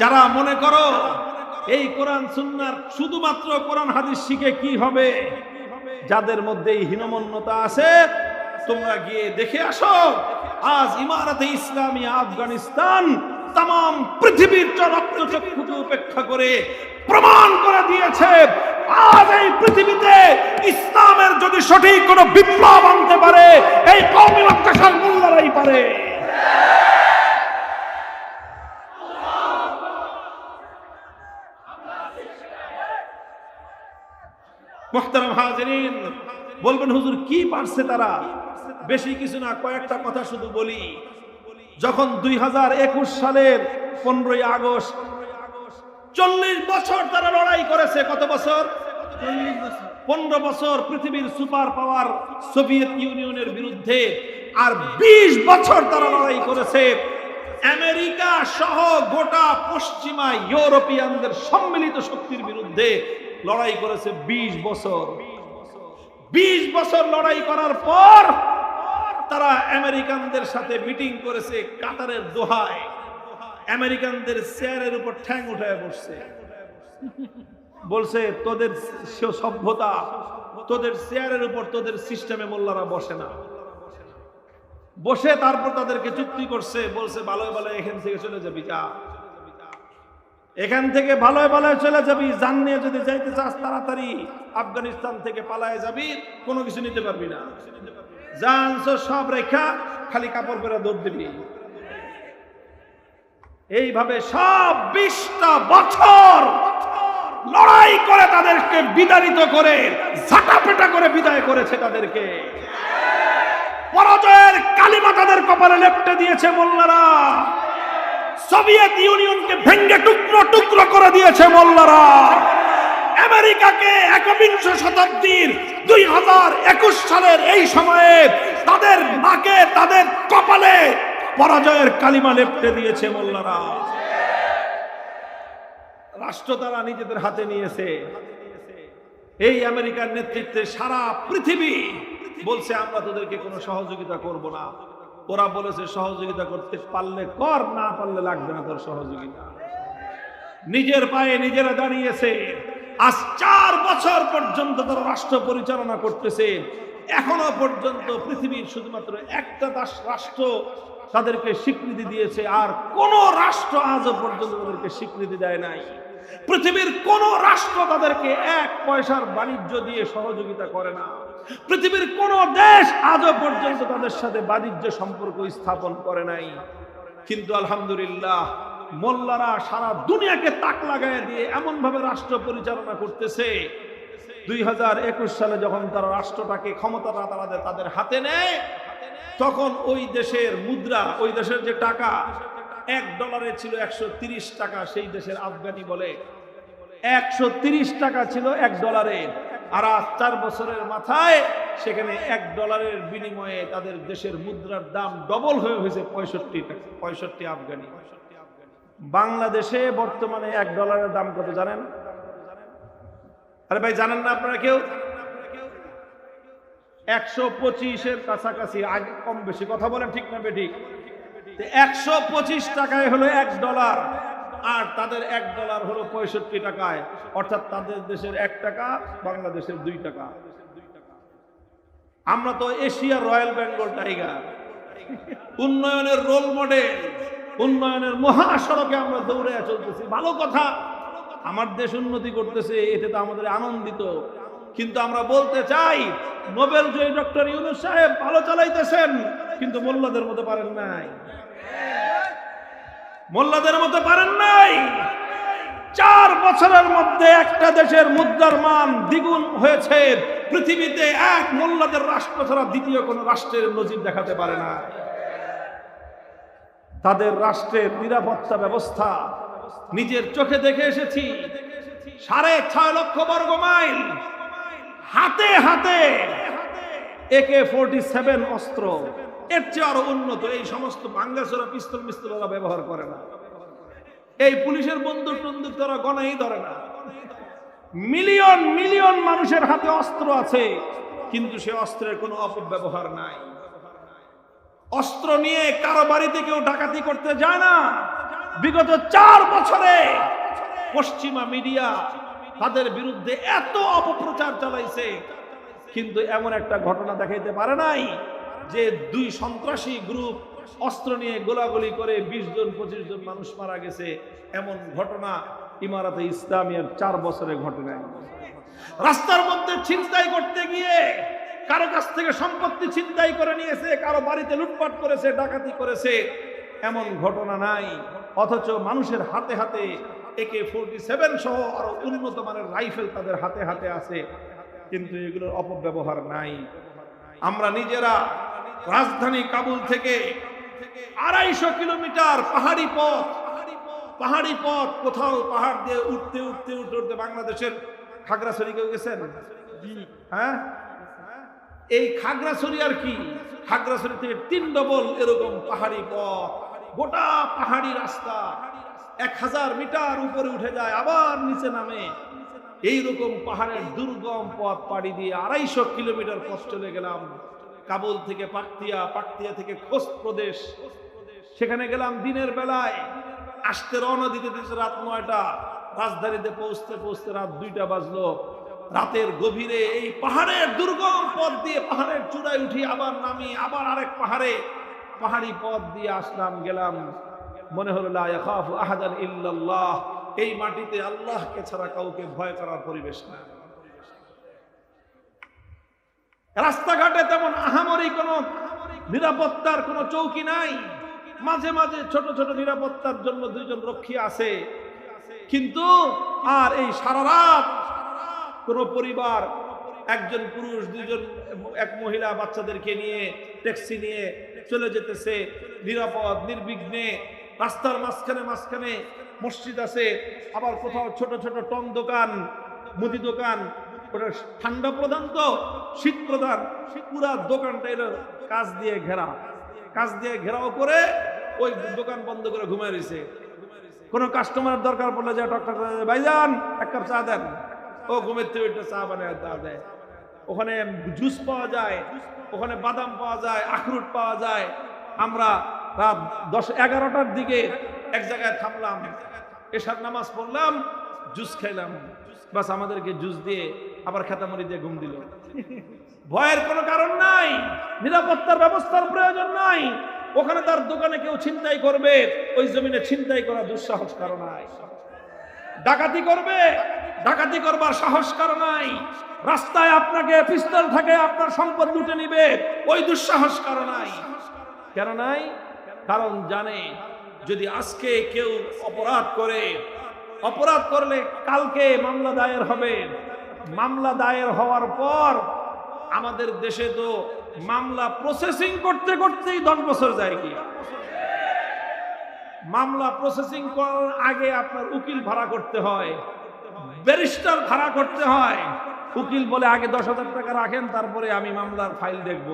যারা মনে করো এই কোরআন সুন্নার শুধুমাত্র কোরআন হাদিস শিখে কি হবে? যাদের মধ্যে এই হীনমন্যতা আছে, তোমরা গিয়ে দেখে আসো, আজ ইমারতে ইসলামী আফগানিস্তান তাম পৃথিবীর রক্তচক্ষুকে উপেক্ষা করে প্রমাণ করে দিয়েছে, আজ এই পৃথিবীতে ইসলামের যদি সঠিক কোন বিপ্লব আনতে পারে, এই কৌমি মোল্লারাই পারে মোহতারাম হাজরিন বলবেন হুজুর কি পারছে তারা? বেশি কিছু না কয়েকটা কথা শুধু বলি। যখন দুই হাজার একুশ সালের পনেরোই আগস্ট চল্লিশ বছর তারা লড়াই করেছে কত বছর? পনেরো বছর পৃথিবীর সুপার পাওয়ার সোভিয়েত ইউনিয়নের বিরুদ্ধে আর ২০ বছর তারা লড়াই করেছে। আমেরিকা সহ গোটা পশ্চিমা ইউরোপিয়ানদের সম্মিলিত শক্তির বিরুদ্ধে লড়াই করেছে ২০ বছর। ২০ বছর লড়াই করার পর তারা আমেরিকানদের সাথে মিটিং করেছে কাতারের দোহায়। আমেরিকানদের চেয়ারের উপর ঠ্যাং উঠায় বসছে। বলছে, তোদের সভ্যতা, তোদের চেয়ারের উপর তোদের সিস্টেমে মোল্লারা বসে না। বসে তারপর তাদেরকে চুক্তি করছে, বলছে ভালোই ভালো এখান থেকে চলে যাবি, যা। এখান থেকে ভালোই ভালোই চলে যাবি। জান নিয়ে যদি যাইতে চাস, তাড়াতাড়ি আফগানিস্তান থেকে পালায় যাবি। কোনো কিছু নিতে পারবি না। জানছো সব রেখা, খালি কাপড় পরে দৌড় দিবি। এইভাবে সব বিশটা বছর লড়াই করে তাদেরকে বিতাড়িত করে, ঝাঁটাপেটা করে বিদায় করেছে তাদেরকে। পরাজয়ের কালিমা তাদের কপালে লেপটে দিয়েছে মোল্লারা। সোভিয়েত ইউনিয়নকে ভেঙ্গে টুকরো টুকরো করে দিয়েছে মোল্লারা। আমেরিকাকে একবিংশ শতাব্দীর দুই হাজার একুশ সালের এই সময়ে তাদের নাকে তাদের কপালে পরাজয়ের কালিমা লেপটে দিয়েছে মোল্লারা। রাষ্ট্র তারা নিজেদের হাতে নিয়েছে। এই আমেরিকার নেতৃত্বে সারা পৃথিবী বলছে, আমরা তোদেরকে কোনো সহযোগিতা করব না। ওরা বলেছে সহযোগিতা করতে পারলে কর, না পারলে লাগবে না তোর সহযোগিতা। নিজের পায়ে নিজেরা দাঁড়িয়েছে। আজ চার বছর পর্যন্ত তারা রাষ্ট্র পরিচালনা করতেছে। এখনও পর্যন্ত পৃথিবীর শুধুমাত্র একটা দাস রাষ্ট্র তাদেরকে স্বীকৃতি দিয়েছে, আর কোন রাষ্ট্র আজও পর্যন্ত তাদেরকে স্বীকৃতি দেয় নাই। পৃথিবীর কোন রাষ্ট্র তাদেরকে এক পয়সার বাণিজ্য দিয়ে সহযোগিতা করে না। পৃথিবীর কোন দেশ আজও পর্যন্ত তাদের সাথে বাণিজ্য সম্পর্ক স্থাপন করে নাই। কিন্তু আলহামদুলিল্লাহ, মোল্লারা সারা দুনিয়াকে তাক লাগায় দিয়ে এমন ভাবে রাষ্ট্র পরিচালনা করতেছে। দুই হাজার একুশ সালে যখন তারা রাষ্ট্রটাকে, ক্ষমতাটা তারা তাদের হাতে নেয়, তখন ওই দেশের মুদ্রা, ওই দেশের যে টাকা, এক ডলারে ছিল একশো টাকা, সেই দেশের আফগানি বলে, একশো টাকা ছিল এক ডলারে। আর আজ চার বছরের মাথায় সেখানে এক ডলারের বিনিময়ে তাদের দেশের মুদ্রার দাম ডবল হয়ে হয়েছে পঁয়ষট্টি টাকা, পঁয়ষট্টি আফগানি। বাংলাদেশে বর্তমানে এক ডলারের দাম কত জানেন? আরে ভাই, জানেন না আপনারা কেউ? একশো পঁচিশের কাছাকাছি, আগে কম বেশি। কথা বলেন ঠিক না, বেঠিক। একশো পঁচিশ টাকায় হলো এক ডলার। আর তাদের এক ডলার হলো পঁয়ষট্টি টাকায়। অর্থাৎ তাদের দেশের এক টাকা, বাংলাদেশের দুই টাকা। আমরা তো এশিয়ার রয়্যাল বেঙ্গল টাইগার। উন্নয়নের রোল মডেল, উন্নয়নের মহাসড়কে আমরা দৌড়ে চলতেছি। ভালো কথা, আমার দেশ উন্নতি করতেছে, এতে তো আমাদের আনন্দিত। কিন্তু আমরা বলতে চাই, নোবেল জয়ী ডক্টর ইউনুস সাহেব ভালো চালাইতেছেন, কিন্তু মোল্লাদের মতো পারেন নাই। মোল্লাদের মতো পারেন নাই। চার বছরের মধ্যে একটা দেশের মুদ্রার মান দ্বিগুণ হয়েছে। পৃথিবীতে এক মোল্লাদের রাষ্ট্র ছাড়া দ্বিতীয় কোন রাষ্ট্রের নজির দেখাতে পারে না। তাদের রাষ্ট্রের নিরাপত্তা ব্যবস্থা নিজের চোখে দেখে এসেছি। সাড়ে ছয় লক্ষ বর্গ মাইল। হাতে হাতে একে ফোরটি সেভেন অস্ত্র। এর চেয়ে আরও উন্নত এই সমস্ত ভাঙ্গাচোরা পিস্তল মিস্তল ওরা ব্যবহার করে না। এই পুলিশের বন্দুক টন্দুক তারা গণাই ধরে না। মিলিয়ন মিলিয়ন মানুষের হাতে অস্ত্র আছে, কিন্তু সে অস্ত্রের কোনো অপব্যবহার নাই। অস্ত্র নিয়ে কারও বাড়িতে কেউ ডাকাতি করতে যায় না। বিগত চার বছরে পশ্চিমা মিডিয়া তাদের বিরুদ্ধে এত অপপ্রচার চালাইছে, কিন্তু এমন একটা ঘটনা দেখাইতে পারে নাই। যে দুই সন্ত্রাসী গ্রুপ অস্ত্র নিয়ে গোলাগুলি করে বিশ জন, পঁচিশ জন মানুষ মারা গেছে, এমন ঘটনা ইমারাতে ইসলামিয়ার চার বছরে ঘটে নাই। রাস্তার মধ্যে ছিনতাই করতে গিয়ে কারও কাছ থেকে সম্পত্তি ছিনতাই করে নিয়েছে, কারও বাড়িতে লুটপাট করেছে, ডাকাতি করেছে, এমন ঘটনা নাই। অথচ মানুষের হাতে হাতে একে ফোরটি সেভেন সহ আরও উন্নত মানের রাইফেল তাদের হাতে হাতে আছে, কিন্তু এগুলোর অপব্যবহার নাই। আমরা নিজেরা রাজধানী কাবুল থেকে আড়াইশো কিলোমিটার পাহাড়ি পথ পাহাড়ি পথ, কোথাও পাহাড় দিয়ে উঠতে উঠতে উঠতে উঠতে বাংলাদেশের খাগড়াছড়ি কেউ গেছেন? হ্যাঁ? এই খাগড়াছড়ি আর কি? খাগড়াছড়ি থেকে তিন ডবল এরকম পাহাড়ি পথ। গোটা পাহাড়ি রাস্তা এক হাজার মিটার উপরে উঠে যায়, আবার নিচে নামে। এইরকম পাহাড়ের দুর্গম পথ পাড়ি দিয়ে আড়াইশো কিলোমিটার পথ চলে গেলাম। কাবুল থেকে পাকতিয়া পাকতিয়া থেকে খোস্ত প্রদেশ। সেখানে গেলাম দিনের বেলায়। আসতে রওনা দিতে দিতে রাত নয়টা। রাজধানীতে পৌঁছতে পৌঁছতে রাত দুইটা বাজলো। রাতের গভীরে এই পাহাড়ের দুর্গম পথ দিয়ে পাহাড়ের চূড়ায় উঠি আবার নামি, আবার আরেক পাহাড়ে। পাহাড়ি পথ দিয়ে আসলাম, গেলাম। মনে হলো আহাদান ইল্লাল্লাহ। এই মাটিতে আল্লাহকে ছাড়া কাউকে ভয় করার পরিবেশ না রাস্তাঘাটে তেমন আহামরি কোনো নিরাপত্তার কোনো চৌকি নাই। মাঝে মাঝে ছোট ছোট নিরাপত্তার জন্য দুইজন রক্ষী আছে। কিন্তু আর এই সারা রাত কোন পরিবার, একজন পুরুষ, দুইজন, এক মহিলা বাচ্চাদেরকে নিয়ে ট্যাক্সি নিয়ে চলে যেতেছে, নিরাপদ, নির্বিঘ্নে, রাস্তার মাঝখানে মাঝখানে মসজিদ আছে, আবার কোথাও ছোট ছোট টং দোকান, মুদি দোকান ঠান্ডা প্রধান তো, শীত প্রধান। পুরা দোকানটা এলো কাজ দিয়ে ঘেরা। কাজ দিয়ে ঘেরাও করে ওই দোকান বন্ধ করে ঘুমিয়ে রয়েছে। কোনো কাস্টমার দরকার পড়লে যে করে ভাইজান, এক কাপ চা দেন। ও ঘুমের থেকে একটা চা বানায় চা দেয়। ওখানে জুস পাওয়া যায়, ওখানে বাদাম পাওয়া যায়, আখরুট পাওয়া যায়। আমরা রাত দশ, এগারোটার দিকে এক জায়গায় থামলাম। এসার নামাজ পড়লাম জুস খাইলাম বাস আমাদেরকে জুস দিয়ে আবার খেতামরি দিয়ে ঘুম দিল। ভয়ের কোনো কারণ নাই, নিরাপত্তার ব্যবস্থার প্রয়োজন নাই। ওখানে তার দোকানে কেউ ছিনতাই করবে, ওই জমিনে ছিনতাই করা দুঃসাহস কারণ নাই। ডাকাতি করবে, ডাকাতি করবার সাহস কারণ নাই। রাস্তায় আপনাকে পিস্তল থাকে আপনার সম্পদ লুটে নিবে, ওই দুঃসাহস কারণ নাই। কেন নাই? কারণ জানে, যদি আজকে কেউ অপরাধ করে, অপরাধ করলে কালকে মামলা দায়ের হবে। মামলা দায়ের হওয়ার পর আমাদের দেশে তো মামলা প্রসেসিং করতে করতেই দশ বছর যায় কি? মামলা প্রসেসিং করার আগে আপনার উকিল ভাড়া করতে হয় ব্যারিস্টার ভাড়া করতে হয়। উকিল বলে, আগে দশ হাজার টাকা রাখেন, তারপরে আমি মামলার ফাইল দেখব।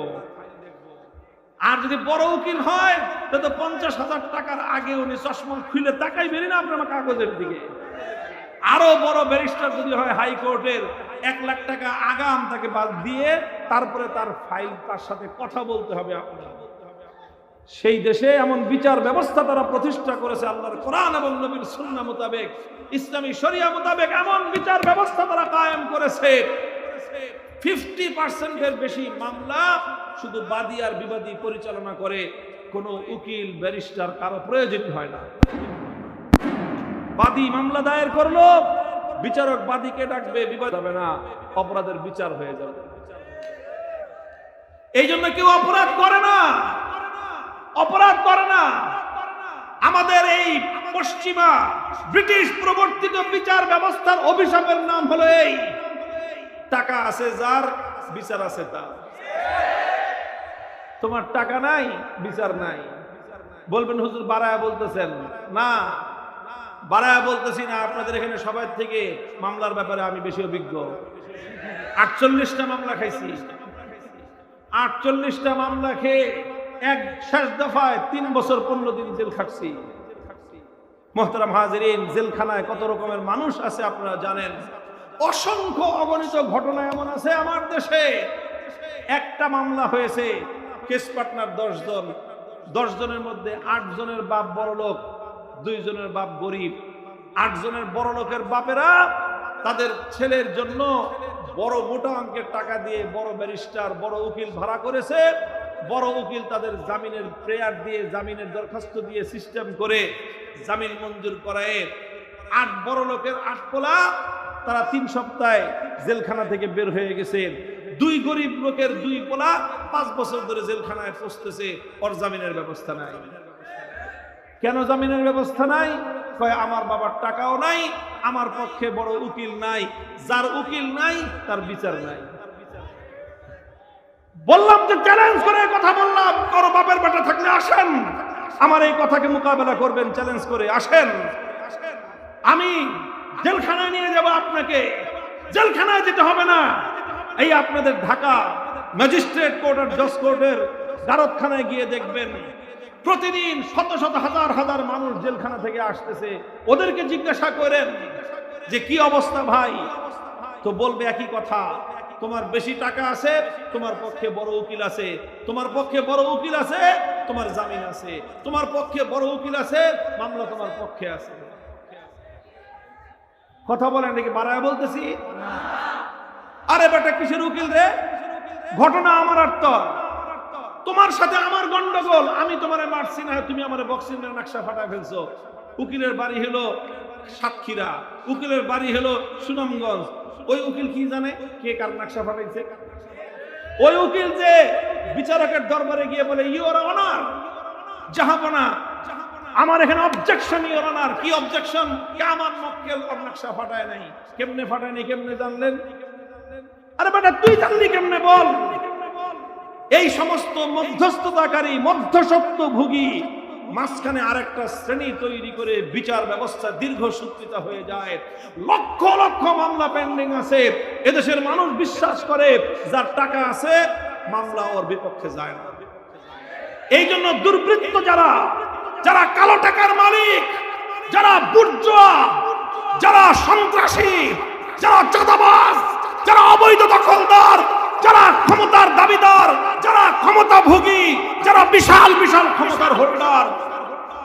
আর যদি বড় উকিল হয় তো পঞ্চাশ হাজার টাকার আগে উনি চশমা খুলে তাকাই বেরি না আপনার কাগজের দিকে। আরও বড় ব্যারিস্টার যদি হয় হাইকোর্টের এক লাখ টাকা আগাম তাকে বাদ দিয়ে তারপরে তার ফাইল তার সাথে কথা বলতে হবে, আপনার সেই দেশে এমন বিচার ব্যবস্থা তারা প্রতিষ্ঠা করেছে আল্লাহর কোরআন এবং নবীর সুন্না মোতাবেক, ইসলামী শরিয়া মোতাবেক এমন বিচার ব্যবস্থা তারা কায়েম করেছে। ফিফটি পার্সেন্টের বেশি মামলা শুধু বাদী আর বিবাদী পরিচালনা করে, কোনো উকিল ব্যারিস্টার কারও প্রয়োজন হয় না। বাদী মামলা দায়ের করল, বিচারক বাদীকে ডাকবে, বিবাদ হবে না, অপরাধের বিচার হয়ে যাবে। এই জন্য কেউ অপরাধ করে না, অপরাধ করে না। আমাদের এই পশ্চিমা ব্রিটিশ প্রবর্তিত বিচার ব্যবস্থার অভিশাপের নাম হলো এই। টাকা আছে যার, বিচার আছে তার। তোমার টাকা নাই, বিচার নাই। বলবেন, হুজুর বাড়ায় বলতেছেন, না বাড়ায় বলতেছি না, আপনাদের এখানে সবাই থেকে মামলার ব্যাপারে আমি বেশি অভিজ্ঞ। আটচল্লিশটা মামলা খাইছি। আটচল্লিশটা মামলা খেয়ে এক শেষ দফায় তিন বছর পনেরো দিন জেল খাটছি। মোহতারাম হাজরিন, জেলখানায় কত রকমের মানুষ আছে আপনারা জানেন। অসংখ্য অগণিত ঘটনা এমন আছে আমার দেশে। একটা মামলা হয়েছে কেস পার্টনার দশ জন। দশ জনের মধ্যে আট জনের বাপ বড় লোক দুইজনের বাপ গরিব, আটজনের বড় লোকের বাপেরা তাদের ছেলের জন্য বড় মোটা অঙ্কের টাকা দিয়ে বড় ব্যারিস্টার, বড় উকিল ভাড়া করেছে। বড় উকিল তাদের জামিনের প্রেয়ার দিয়ে, জামিনের দরখাস্ত দিয়ে সিস্টেম করে জামিন মঞ্জুর করায়। আট বড় লোকের আট পোলা, তারা তিন সপ্তাহে জেলখানা থেকে বের হয়ে গেছে। দুই গরিব লোকের দুই পোলা পাঁচ বছর ধরে জেলখানায় পৌঁছতেছে, ওর জামিনের ব্যবস্থা নাই। কেন জামিনের ব্যবস্থা নাই? কয়, আমার বাবার টাকাও নাই, আমার পক্ষে বড় উকিল নাই। যার উকিল নাই, তার বিচার নাই। বললাম যে চ্যালেঞ্জ করে কথা বললাম। কারও বাপের বেটা থাকলে আসেন। আমার এই কথাকে মোকাবেলা করবেন চ্যালেঞ্জ করে আসেন। আমি জেলখানায় নিয়ে যাব আপনাকে। জেলখানায় যেতে হবে না। এই আপনাদের ঢাকা ম্যাজিস্ট্রেট কোর্ট আর জজ কোর্টের গারদখানায় গিয়ে দেখবেন। প্রতিদিন শত শত হাজার হাজার মানুষ জেলখানা থেকে আসতেছে। ওদেরকে জিজ্ঞাসা করেন যে কি অবস্থা ভাই? তো বলবে একই কথা তোমার বেশি টাকা আছে তোমার পক্ষে বড় উকিল আছে তোমার পক্ষে বড় উকিল আছে তোমার জামিন আছে তোমার পক্ষে বড় উকিল আছে মামলা তোমার পক্ষে আছে। কথা বলেন নাকি? বাড়ায় বলতেছি? আরে বেটা কিসের উকিল রে? ঘটনা আমার অর্থ তোমার সাথে আমার গন্ডগোল। আমি তোমারে মারছি না, তুমি আমার বক্সিং নকশা ফাটায় ফেলছো। উকিলের বাড়ি হলো সাতক্ষীরা, উকিলের বাড়ি হলো সুনামগঞ্জ। ওই উকিল কি জানে? কে কার নকশা ফাটাইছে? ওই উকিল যে বিচারকের দরবারে গিয়ে বলে ইউর অনার জাহাপনা। আমার এখানে অবজেকশন ইউর অনার কি অবজেকশন কে আমার মক্কেল নকশা ফাটায় নাই? কেমনে ফাটায় কেমনে জানলেন? আরে বেটা, তুই জানলি কেমনে বল? এই সমস্ত মধ্যস্থতাকারী মধ্যসত্ব ভুগী মাঝখানে আরেকটা শ্রেণি তৈরি করে বিচার ব্যবস্থা দীর্ঘ সূত্রিতা হয়ে যায়। লক্ষ লক্ষ মামলা পেন্ডিং আছে। এদেশের মানুষ বিশ্বাস করে, যার টাকা আছে, মামলা ওর বিপক্ষে যায় না। এই জন্য দুর্বৃত্ত যারা যারা কালো টাকার মালিক, যারা বুর্জোয়া, যারা সন্ত্রাসী, যারা চাঁদাবাজ যারা অবৈধ দখলদার যারা ক্ষমতার দাবিদার যারা ক্ষমতা ভোগী যারা বিশাল বিশাল ক্ষমতার হোল্ডার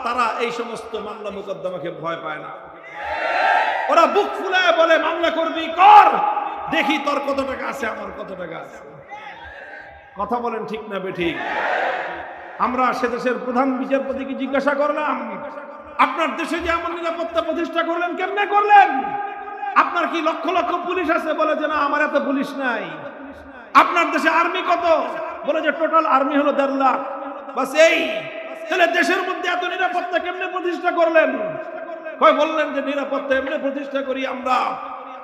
তারা এই সমস্ত মামলা মোকদ্দমাকে ভয় পায় না। ওরা বুক ফুলায় বলে, মামলা করবি, কর। দেখি তোর কত টাকা আছে, আমার কত টাকা আছে। কথা বলেন ঠিক না বেঠিক। আমরা সে দেশের প্রধান বিচারপতিকে জিজ্ঞাসা করলাম, আপনার দেশে যে এমন নিরাপত্তা প্রতিষ্ঠা করলেন, কেমনে করলেন? আপনার কি লক্ষ লক্ষ পুলিশ আছে? বলে যে, না, আমার এত পুলিশ নাই। আপনার দেশে আর্মি কত? বলে যে, টোটাল আর্মি হলো দেড় লাখ। বাস এই, তাহলে দেশের মধ্যে এত নিরাপত্তা কেমনে প্রতিষ্ঠা করলেন? কয়, বললেন যে নিরাপত্তা এমনি প্রতিষ্ঠা করি আমরা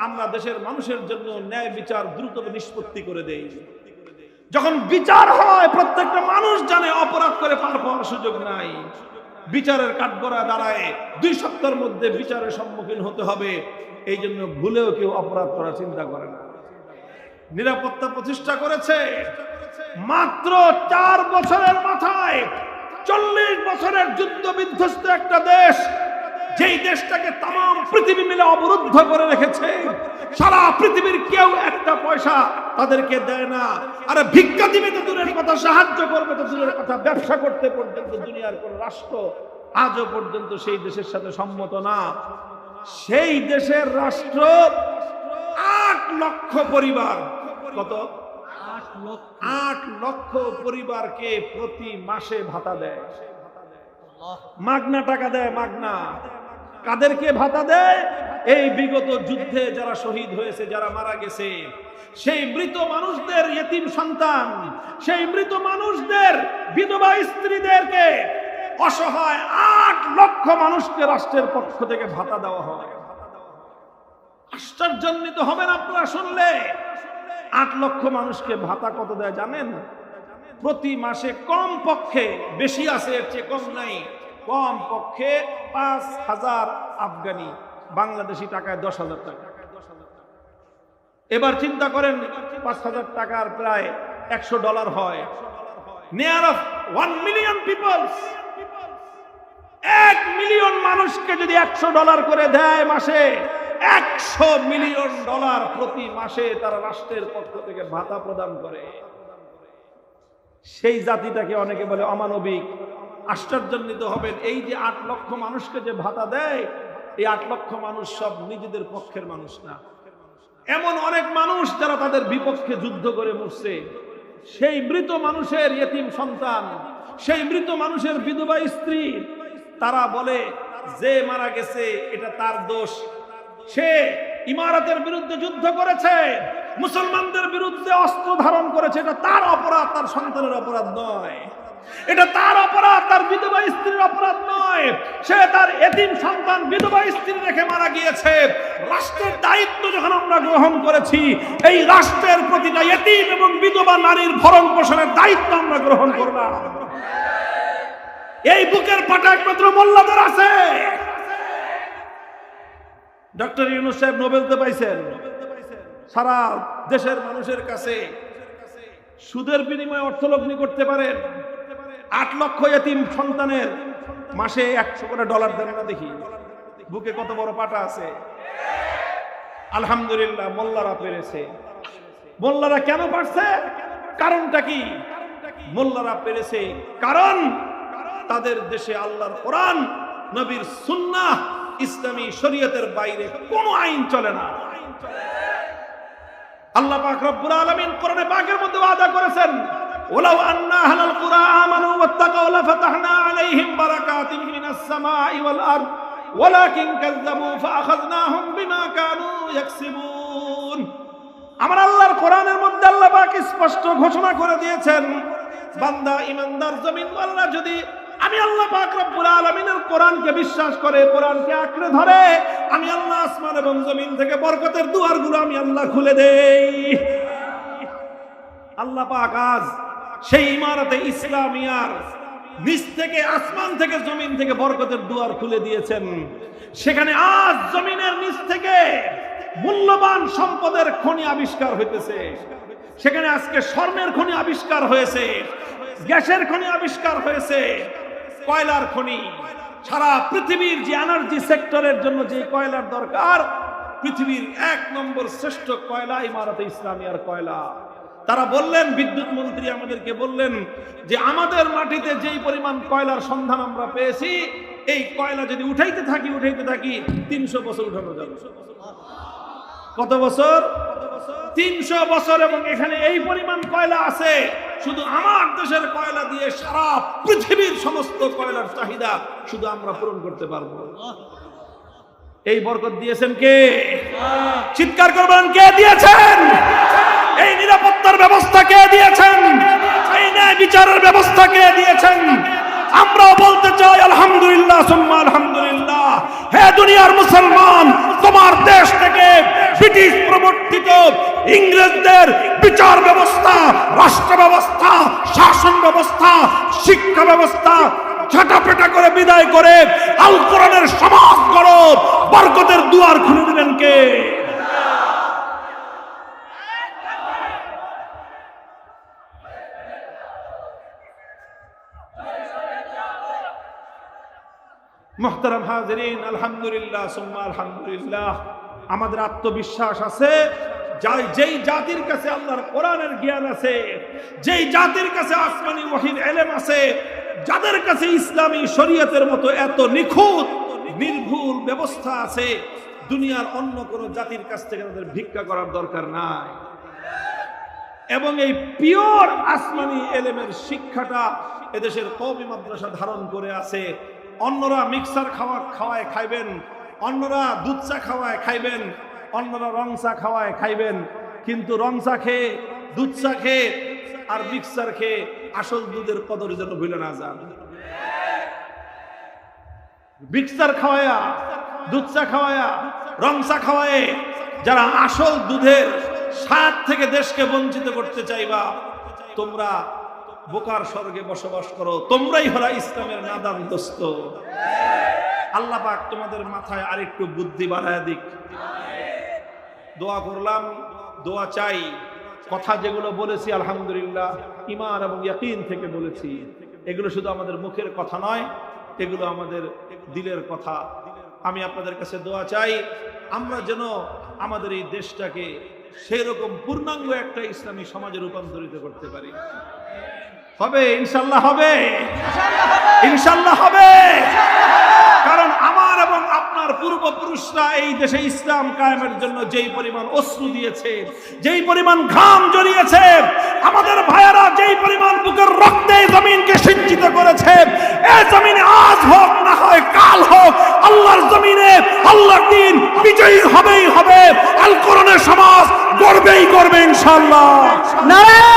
আমরা দেশের মানুষের জন্য ন্যায় বিচার দ্রুত নিষ্পত্তি করে দেই। যখন বিচার হয়, প্রত্যেকটা মানুষ জানে অপরাধ করে পার পাওয়ার সুযোগ নাই। বিচারের কাঠগড়া দাঁড়ায়, দুই সপ্তাহের মধ্যে বিচারের সম্মুখীন হতে হবে। এই জন্য ভুলেও কেউ অপরাধ করার চিন্তা করে না। নিরাপত্তা প্রতিষ্ঠা করেছে। মাত্র চার বছরের মাথায় চল্লিশ বছরের যুদ্ধ বিধ্বস্ত একটা দেশ, যেই দেশটাকে তাম পৃথিবী মিলে অবরুদ্ধ করে রেখেছে। সারা পৃথিবীর কেউ একটা পয়সা তাদেরকে দেয় না। আরে ভিক্ষা দিবে তো দূরের কথা, সাহায্য করবে তো দূরের কথা, ব্যবসা করতে পর্যন্ত দুনিয়ার কোন রাষ্ট্র আজও পর্যন্ত সেই দেশের সাথে সম্মত না। সেই দেশের রাষ্ট্র আট লক্ষ পরিবার। কত? আট লক্ষ পরিবারকে প্রতি মাসে ভাতা দেয়। মাগনা টাকা দেয় মাগনা। কাদেরকে ভাতা দেয়? এই বিগত যুদ্ধে যারা শহীদ হয়েছে যারা মারা গেছে সেই মৃত মানুষদের ইয়েতিম সন্তান সেই মৃত মানুষদের বিধবা স্ত্রীদেরকে অসহায় আট লক্ষ মানুষকে রাষ্ট্রের পক্ষ থেকে ভাতা দেওয়া হয়। আশ্চর্যান্বিত হবেন আপনারা শুনলে? আট লক্ষ মানুষকে ভাতা কত দেয় জানেন? প্রতি মাসে কম পক্ষে বেশি আছে, এর চেয়ে কম নাই। কম পক্ষে পাঁচ হাজার আফগানি, বাংলাদেশি টাকায় দশ হাজার টাকা। এবার চিন্তা করেন, পাঁচ হাজার টাকার প্রায় একশো ডলার হয়। অফ ওয়ান মিলিয়ন পিপলস এক মিলিয়ন মানুষকে যদি একশো ডলার করে দেয় মাসে একশো মিলিয়ন ডলার প্রতি মাসে তারা রাষ্ট্রের পক্ষ থেকে ভাতা প্রদান করে। সেই জাতিটাকে অনেকে বলে অমানবিক। আশ্চর্যান্বিত হবেন, এই যে আট লক্ষ মানুষকে যে ভাতা দেয়, এই আট লক্ষ মানুষ সব নিজেদের পক্ষের মানুষ না। এমন অনেক মানুষ যারা তাদের বিপক্ষে যুদ্ধ করে মরছে। সেই মৃত মানুষের ইয়েতিম সন্তান, সেই মৃত মানুষের বিধবা স্ত্রী, তারা বলে, যে মারা গেছে, এটা তার দোষ। সে ইমারতের বিরুদ্ধে যুদ্ধ করেছে, মুসলমানদের বিরুদ্ধে অস্ত্র ধারণ করেছে, এটা তার অপরাধ, তার সন্তানের অপরাধ নয়। এটা তার অপরাধ, তার বিধবা স্ত্রীর অপরাধ নয়। সে তার এতিম সন্তান বিধবা স্ত্রী রেখে মারা গিয়েছে। রাষ্ট্রের দায়িত্ব যখন আমরা গ্রহণ করেছি, এই রাষ্ট্রের প্রতিটা এতিম এবং বিধবা নারীর ভরণ পোষণের দায়িত্ব আমরা গ্রহণ করলাম। এই বুকের পাটা একমাত্র মোল্লাদের আছে। ডক্টর ইউনুস সাহেব নোবেল তো পাইছেন। সারা দেশের মানুষের কাছে সুদের বিনিময়ে অর্থলগ্নি করতে পারেন। আট লক্ষ এতিম সন্তানের মাসে একশো করে ডলার দেন না দেখি। বুকে কত বড় পাটা আছে? আলহামদুলিল্লাহ, মোল্লারা পেরেছে। মোল্লারা কেন পারছে? কারণটা কি? মোল্লারা পেরেছে কারণ তাদের দেশে আল্লাহর কোরআন, নবীর সুন্নাহ ইসলামী শরীয়তের বাইরে কোনো আইন চলে না। আল্লাহ পাক রব্বুল আলামিন কোরআনে পাকের মধ্যে ওয়াদা করেছেন, ওলাউ আন্না আহলাল কুরআ আমানু ওয়াত্তাকাউ লাফাতাহনা আলাইহিম বারাকাতিন মিনাস সামাই ওয়াল আরদ, ওয়ালাকিন কাযযাবু ফাআখাযনাহুম বিমা কানু ইয়াকসিবুন। আমার আল্লাহর কোরআনের মধ্যে আল্লাহ পাক স্পষ্ট ঘোষণা করে দিয়েছেন, বান্দা, ইমানদার জমিন আল্লাহ যদি আমি আল্লাহ পাক রব্বুল আলামিনের কোরআনকে বিশ্বাস করে, কোরআনকে আঁকড়ে ধরে। আমি আল্লাহ আসমান এবং জমিন থেকে বরকতের দুয়ারগুলো আমি আল্লাহ খুলে দেই। আল্লাহ পাক আজ সেই ইমারতে ইসলামিয়ার নিচ থেকে আসমান থেকে জমিন থেকে বরকতের দুয়ার খুলে দিয়েছেন। সেখানে আজ জমিনের নিচ থেকে মূল্যবান সম্পদের খনি আবিষ্কার হইতেছে। সেখানে আজকে স্বর্ণের খনি আবিষ্কার হয়েছে, গ্যাসের খনি আবিষ্কার হয়েছে কয়লার খনি। সারা পৃথিবীর যে এনার্জি সেক্টরের জন্য যে কয়লার দরকার, পৃথিবীর এক নম্বর শ্রেষ্ঠ কয়লা ইমারতে ইসলামিয়ার কয়লা। তারা বললেন, বিদ্যুৎ মন্ত্রী আমাদেরকে বললেন যে, আমাদের মাটিতে যেই পরিমাণ কয়লার সন্ধান আমরা পেয়েছি, এই কয়লা যদি উঠাইতে থাকি উঠাইতে থাকি, তিনশো বছর উঠানো যাবে। কত বছর? তিনশো বছর এবং এখানে এই পরিমাণ কয়লা আছে? শুধু আমার দেশের কয়লা দিয়ে সারা পৃথিবীর সমস্ত কয়লার চাহিদা শুধু আমরা পূরণ করতে পারব। এই বরকত দিয়েছেন কে? চিৎকার করবেন, কে দিয়েছেন? এই নিরাপত্তার ব্যবস্থা কে দিয়েছেন? এই ন্যায় বিচারের ব্যবস্থা কে দিয়েছেন? আমরাও বলতে চাই, আলহামদুলিল্লাহ, সুম্মা আলহামদুলিল্লাহ। হে দুনিয়ার মুসলমান, তোমার দেশ থেকে ব্রিটিশ প্রবর্তিত ইংরেজদের বিচার ব্যবস্থা, রাষ্ট্র ব্যবস্থা, শাসন ব্যবস্থা, শিক্ষা ব্যবস্থা ঝাঁটাপেটা করে বিদায় করে আল কোরআনের সমাজ গড় বরকতের দুয়ার খুলে দিলেন কে? মোহতারাম হাজরিন, আলহামদুলিল্লাহ, সুম্মা আলহামদুলিল্লাহ। আমাদের আত্মবিশ্বাস আছে। যাই জাতির কাছে আল্লাহর কোরআনের জ্ঞান আছে, যেই জাতির কাছে আসমানি ওয়াহিদ এলেম আছে, যাদের কাছে ইসলামী শরীয়তের মতো এত নিখুঁত, নির্ভুল ব্যবস্থা আছে, দুনিয়ার অন্য কোনো জাতির কাছ থেকে তাদের ভিক্ষা করার দরকার নাই। এবং এই পিওর আসমানি এলেমের শিক্ষাটা এদেশের কবি মাদ্রাসা ধারণ করে আছে। অন্যরা মিক্সার খাওয়া খাওয়ায় খাইবেন, অন্যরা দুধ চা খাওয়ায় খাইবেন, অন্যরা রং চা খাওয়ায় খাইবেন, কিন্তু রং চা খেয়ে, দুধ চা খেয়ে আর মিক্সার খেয়ে আসল দুধের কদর যেন ভুলে না যান। মিক্সার খাওয়ায়া, দুধ চা খাওয়ায়া, রং চা খাওয়ায় যারা আসল দুধের স্বাদ থেকে দেশকে বঞ্চিত করতে চাইবা, তোমরা বোকার স্বর্গে বসবাস করো, তোমরাই হরা ইসলামের নাদান দোস্ত আল্লাহ পাক তোমাদের মাথায় আরেকটু বুদ্ধি বাড়ায় দিক। দোয়া করলাম, দোয়া চাই। কথা যেগুলো বলেছি, আলহামদুলিল্লাহ ইমান এবং ইয়াকিন থেকে বলেছি। এগুলো শুধু আমাদের মুখের কথা নয়, এগুলো আমাদের দিলের কথা। আমি আপনাদের কাছে দোয়া চাই, আমরা যেন আমাদের এই দেশটাকে সেই রকম পূর্ণাঙ্গ একটা ইসলামী সমাজে রূপান্তরিত করতে পারি। হবে ইনশাল্লাহ হবে। ইনশাল্লাহ হবে। কারণ আমার এবং আপনার পূর্বপুরুষরা এই দেশে ইসলাম কায়েমের জন্য যেই পরিমাণ অশ্রু দিয়েছে যেই পরিমাণ ঘাম জড়িয়েছে আমাদের ভাইয়েরা যেই পরিমাণ বুকের রক্তে জমিনকে সিঞ্চিত করেছে এ জমিনে আজ হোক না হয় কাল হোক আল্লাহর জমিনে আল্লাহর দিন বিজয়ী হবেই হবে। আল কোরআনের সমাজ গড়বেই করবে ইনশাল্লাহ। নারায়ণ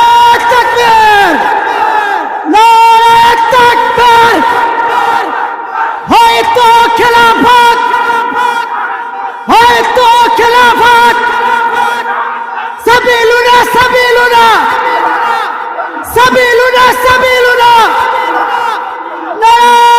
হয়তো খেলাফত হয়তো খেলাফত সাবিলুনা সাবিলুনা। সাবিলুনা সাবিলুনা। নারায়